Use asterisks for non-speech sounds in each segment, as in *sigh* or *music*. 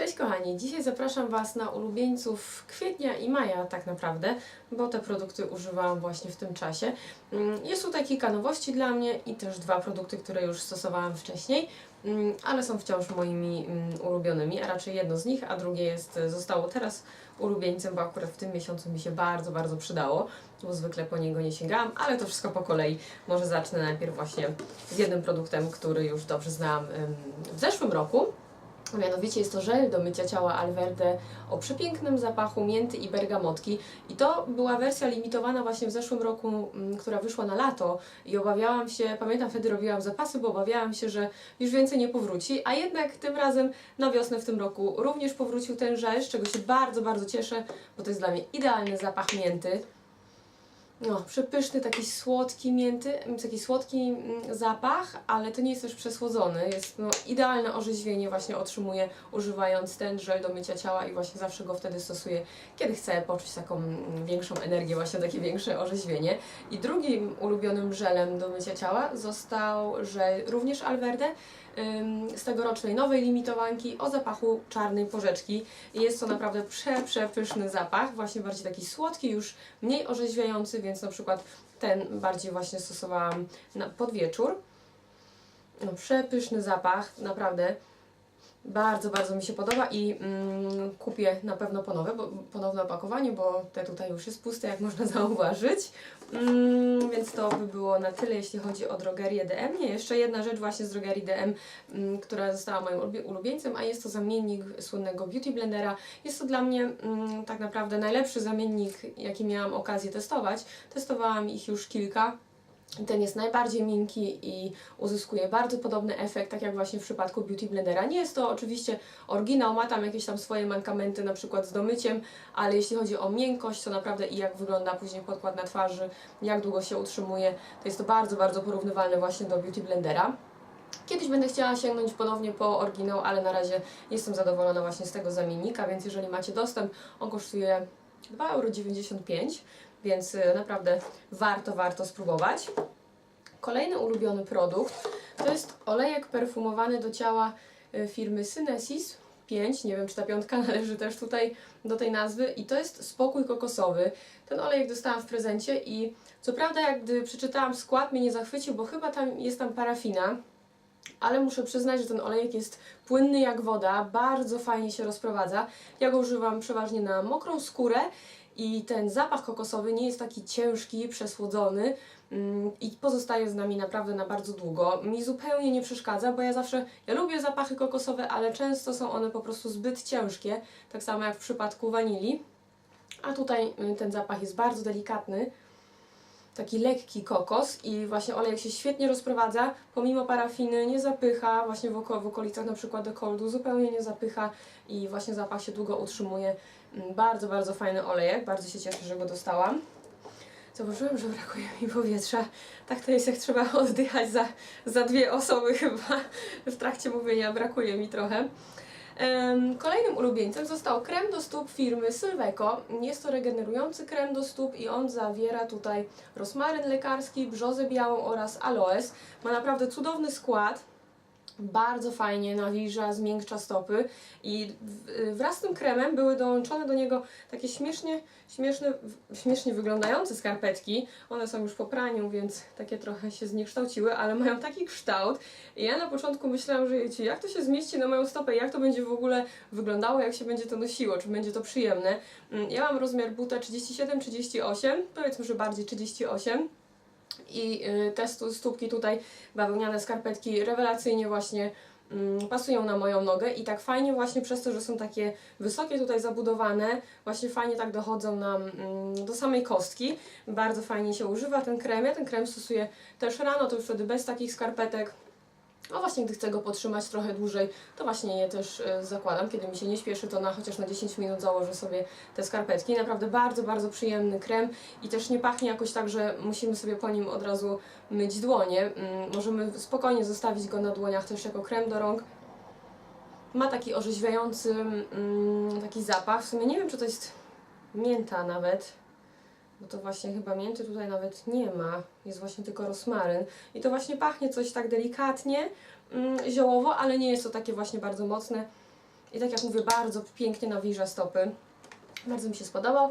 Cześć kochani, dzisiaj zapraszam Was na ulubieńców kwietnia i maja tak naprawdę, bo te produkty używałam właśnie w tym czasie. Mm, Jest tutaj kilka nowości dla mnie i też dwa produkty, które już stosowałam wcześniej, mm, ale są wciąż moimi mm, ulubionymi, a raczej jedno z nich, a drugie jest, zostało teraz ulubieńcem, bo akurat w tym miesiącu mi się bardzo, bardzo przydało, bo zwykle po niego nie sięgałam, ale to wszystko po kolei. Może zacznę najpierw właśnie z jednym produktem, który już dobrze znałam w zeszłym roku. Mianowicie jest to żel do mycia ciała Alverde o przepięknym zapachu mięty i bergamotki. I to była wersja limitowana właśnie w zeszłym roku, mm, która wyszła na lato. I obawiałam się, pamiętam wtedy robiłam zapasy, bo obawiałam się, że już więcej nie powróci. A jednak tym razem na wiosnę w tym roku również powrócił ten żel, z czego się bardzo, bardzo cieszę, bo to jest dla mnie idealny zapach mięty. No, przepyszny, taki słodki mięty, taki słodki mm, zapach, ale to nie jest też przesłodzony. Jest no, idealne orzeźwienie właśnie otrzymuję używając ten żel do mycia ciała i właśnie zawsze go wtedy stosuję, kiedy chcę poczuć taką mm, większą energię, właśnie takie większe orzeźwienie. I drugim ulubionym żelem do mycia ciała został żel również Alverde z tegorocznej nowej limitowanki o zapachu czarnej porzeczki. Jest to naprawdę prze, przepyszny zapach, właśnie bardziej taki słodki, już mniej orzeźwiający, więc na przykład ten bardziej właśnie stosowałam na, pod wieczór. No, przepyszny zapach, naprawdę. Bardzo, bardzo mi się podoba i mm, kupię na pewno ponowne, bo, ponowne opakowanie, bo te tutaj już jest puste, jak *laughs* można zauważyć. Mm, więc to by było na tyle, jeśli chodzi o drogerię DM. Nie, jeszcze jedna rzecz właśnie z drogerii DM, mm, która została moim ulubie- ulubieńcem, a jest to zamiennik słynnego Beauty Blendera. Jest to dla mnie mm, tak naprawdę najlepszy zamiennik, jaki miałam okazję testować. Testowałam ich już kilka. Ten jest najbardziej miękki i uzyskuje bardzo podobny efekt, tak jak właśnie w przypadku Beauty Blendera. Nie jest to oczywiście oryginał, ma tam jakieś tam swoje mankamenty, na przykład z domyciem, ale jeśli chodzi o miękkość, to naprawdę i jak wygląda później podkład na twarzy, jak długo się utrzymuje, to jest to bardzo, bardzo porównywalne właśnie do Beauty Blendera. Kiedyś będę chciała sięgnąć ponownie po oryginał, ale na razie jestem zadowolona właśnie z tego zamiennika, więc jeżeli macie dostęp, on kosztuje 2,95 euro, więc y, naprawdę warto, warto spróbować. Kolejny ulubiony produkt to jest olejek perfumowany do ciała y, firmy Synesis 5. Nie wiem, czy ta piątka *laughs* należy też tutaj do tej nazwy. I to jest spokój kokosowy. Ten olejek dostałam w prezencie i co prawda, jak gdy przeczytałam skład, mnie nie zachwycił, bo chyba tam jest tam parafina. Ale muszę przyznać, że ten olejek jest płynny jak woda, bardzo fajnie się rozprowadza. Ja go używam przeważnie na mokrą skórę i ten zapach kokosowy nie jest taki ciężki, przesłodzony mm, i pozostaje z nami naprawdę na bardzo długo. Mi zupełnie nie przeszkadza, bo ja zawsze, ja lubię zapachy kokosowe, ale często są one po prostu zbyt ciężkie, tak samo jak w przypadku wanilii. A tutaj y, ten zapach jest bardzo delikatny, taki lekki kokos i właśnie olejek się świetnie rozprowadza, pomimo parafiny nie zapycha, właśnie w, oko, w okolicach na przykład dekoldu zupełnie nie zapycha i właśnie zapach się długo utrzymuje. Bardzo, bardzo fajny olejek, bardzo się cieszę, że go dostałam. Zauważyłem, że brakuje mi powietrza. Tak to jest, jak trzeba *laughs* oddychać za, za dwie osoby chyba. W trakcie mówienia brakuje mi trochę. Kolejnym ulubieńcem został krem do stóp firmy Sylveco. Jest to regenerujący krem do stóp i on zawiera tutaj rozmaryn lekarski, brzozę białą oraz aloes. Ma naprawdę cudowny skład. Bardzo fajnie nawilża, zmiękcza stopy i wraz z tym kremem były dołączone do niego takie śmiesznie, śmieszne, śmiesznie wyglądające skarpetki. One są już po praniu, więc takie trochę się zniekształciły, ale mają taki kształt. I ja na początku myślałam, że jejcie, jak to się zmieści na moją stopę, jak to będzie w ogóle wyglądało, jak się będzie to nosiło, czy będzie to przyjemne. Mm, Ja mam rozmiar buta 37-38, powiedzmy, że bardziej 38 i y, te stópki tutaj, bawełniane skarpetki rewelacyjnie właśnie mm, pasują na moją nogę i tak fajnie właśnie przez to, że są takie wysokie tutaj zabudowane, właśnie fajnie tak dochodzą nam mm, do samej kostki. Bardzo fajnie się używa ten krem. Ja ten krem stosuję też rano, to już wtedy bez takich skarpetek. A właśnie gdy chcę go podtrzymać trochę dłużej, to właśnie je też e, zakładam. Kiedy mi się nie śpieszy, to na chociaż na 10 minut założę sobie te skarpetki. Naprawdę bardzo, bardzo przyjemny krem i też nie pachnie jakoś tak, że musimy sobie po nim od razu myć dłonie. Mm, Możemy spokojnie zostawić go na dłoniach też jako krem do rąk. Ma taki orzeźwiający mm, taki zapach. W sumie nie wiem, czy to jest mięta nawet. Bo to właśnie chyba mięty tutaj nawet nie ma. Jest właśnie tylko rozmaryn. I to właśnie pachnie coś tak delikatnie, mm, ziołowo, ale nie jest to takie właśnie bardzo mocne. I tak jak mówię, bardzo pięknie nawilża stopy. Bardzo mi się spodobał.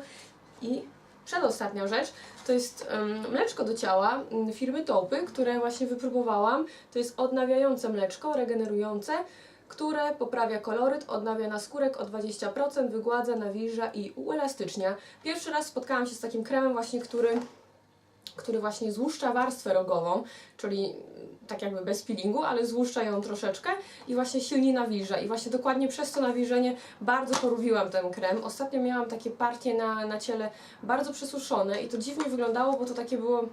I przedostatnia rzecz to jest em, mleczko do ciała mm, firmy Topy, które właśnie wypróbowałam. To jest odnawiające mleczko, regenerujące, które poprawia koloryt, odnawia naskórek o 20%, wygładza, nawilża i uelastycznia. Pierwszy raz spotkałam się z takim kremem właśnie, który który właśnie złuszcza warstwę rogową, czyli tak jakby bez peelingu, ale złuszcza ją troszeczkę i właśnie silnie nawilża. I właśnie dokładnie przez to nawilżenie bardzo polubiłam ten krem. Ostatnio miałam takie partie na, na ciele bardzo przesuszone i to dziwnie wyglądało, bo to takie było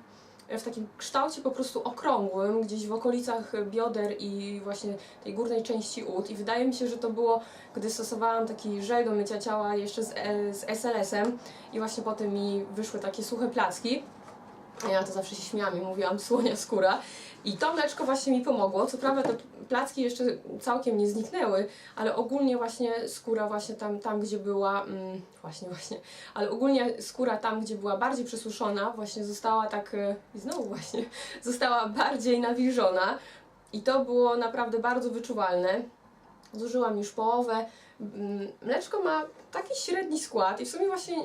w takim kształcie po prostu okrągłym, gdzieś w okolicach bioder i właśnie tej górnej części ud. I wydaje mi się, że to było, gdy stosowałam taki żel do mycia ciała jeszcze z, e, z SLS-em i właśnie potem mi wyszły takie suche placki. Ja to zawsze się śmiałam i mówiłam słonia skóra. I to mleczko właśnie mi pomogło. Co prawda te placki jeszcze całkiem nie zniknęły, ale ogólnie właśnie skóra właśnie tam, tam gdzie była, mm, właśnie, właśnie, ale ogólnie skóra tam, gdzie była bardziej przesuszona, właśnie została tak, e, i znowu właśnie, *laughs* została bardziej nawilżona. I to było naprawdę bardzo wyczuwalne. Zużyłam już połowę. Mleczko ma taki średni skład i w sumie właśnie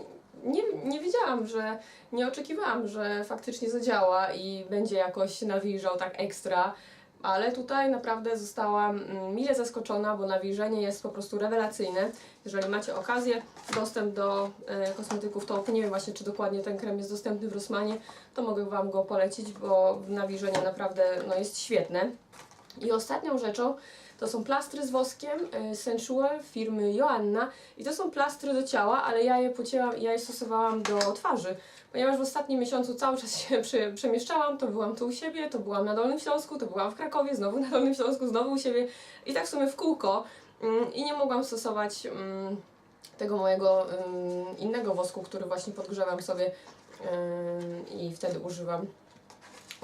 nie, nie wiedziałam, że nie oczekiwałam, że faktycznie zadziała i będzie jakoś nawilżał tak ekstra, ale tutaj naprawdę zostałam mm, mile zaskoczona, bo nawilżenie jest po prostu rewelacyjne. Jeżeli macie okazję, dostęp do e, kosmetyków to nie wiem właśnie, czy dokładnie ten krem jest dostępny w Rossmanie, to mogę Wam go polecić, bo nawilżenie naprawdę no, jest świetne. I ostatnią rzeczą to są plastry z woskiem y, Sensual firmy Joanna. I to są plastry do ciała, ale ja je pocięłam ja je stosowałam do twarzy, ponieważ w ostatnim miesiącu cały czas się przemieszczałam, to byłam tu u siebie, to byłam na Dolnym Śląsku, to byłam w Krakowie, znowu na Dolnym Śląsku, znowu u siebie. I tak w sumie w kółko. Mm, i nie mogłam stosować mm, tego mojego ym, innego wosku, który właśnie podgrzewam sobie i wtedy używam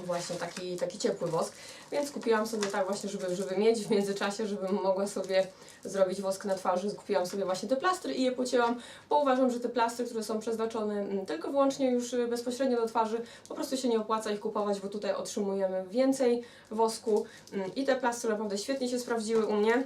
właśnie taki, taki ciepły wosk, więc kupiłam sobie tak właśnie, żeby, żeby mieć w międzyczasie, żebym mogła sobie zrobić wosk na twarzy, kupiłam sobie właśnie te plastry i je pocięłam, bo uważam, że te plastry, które są przeznaczone mm, tylko wyłącznie już y, bezpośrednio do twarzy, po prostu się nie opłaca ich kupować, bo tutaj otrzymujemy więcej wosku. Mm, i te plastry naprawdę świetnie się sprawdziły u mnie.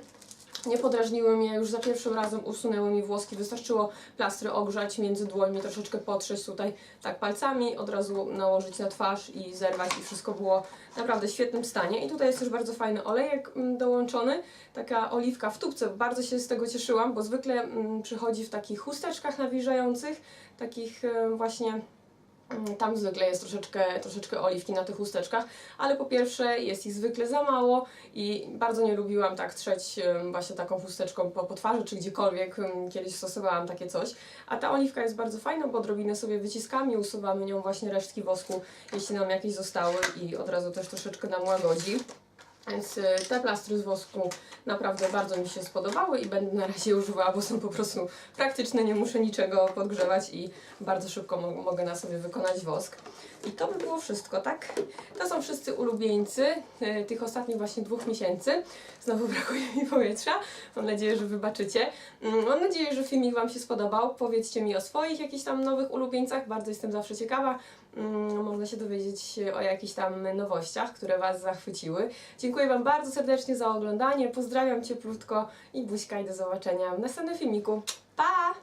Nie podrażniły mnie, już za pierwszym razem usunęły mi włoski. Wystarczyło plastry ogrzać między dłońmi, troszeczkę potrzeć tutaj tak palcami, od razu nałożyć na twarz i zerwać i wszystko było naprawdę w świetnym stanie. I tutaj jest też bardzo fajny olejek mm, dołączony, taka oliwka w tubce. Bardzo się z tego cieszyłam, bo zwykle mm, przychodzi w takich chusteczkach nawilżających, takich e, właśnie Tam zwykle jest troszeczkę, troszeczkę oliwki na tych chusteczkach, ale po pierwsze jest ich zwykle za mało i bardzo nie lubiłam tak trzeć właśnie taką chusteczką po, po twarzy czy gdziekolwiek. Kiedyś stosowałam takie coś. A ta oliwka jest bardzo fajna, bo odrobinę sobie wyciskami usuwamy nią właśnie resztki wosku, jeśli nam jakieś zostały i od razu też troszeczkę nam łagodzi. Więc y, te plastry z wosku naprawdę bardzo mi się spodobały i będę na razie używała, bo są po prostu praktyczne, nie muszę niczego podgrzewać i bardzo szybko mo mogę na sobie wykonać wosk. I to by było wszystko, tak? To są wszyscy ulubieńcy y, tych ostatnich właśnie dwóch miesięcy. Znowu *laughs* brakuje mi powietrza. Mam nadzieję, że wybaczycie. Mm, Mam nadzieję, że filmik Wam się spodobał. Powiedzcie mi o swoich jakichś tam nowych ulubieńcach. Bardzo jestem zawsze ciekawa. Mm, Można się dowiedzieć o jakichś tam nowościach, które Was zachwyciły. Dziękuję Wam bardzo serdecznie za oglądanie. Pozdrawiam cieplutko i buźka i do zobaczenia w następnym filmiku. Pa!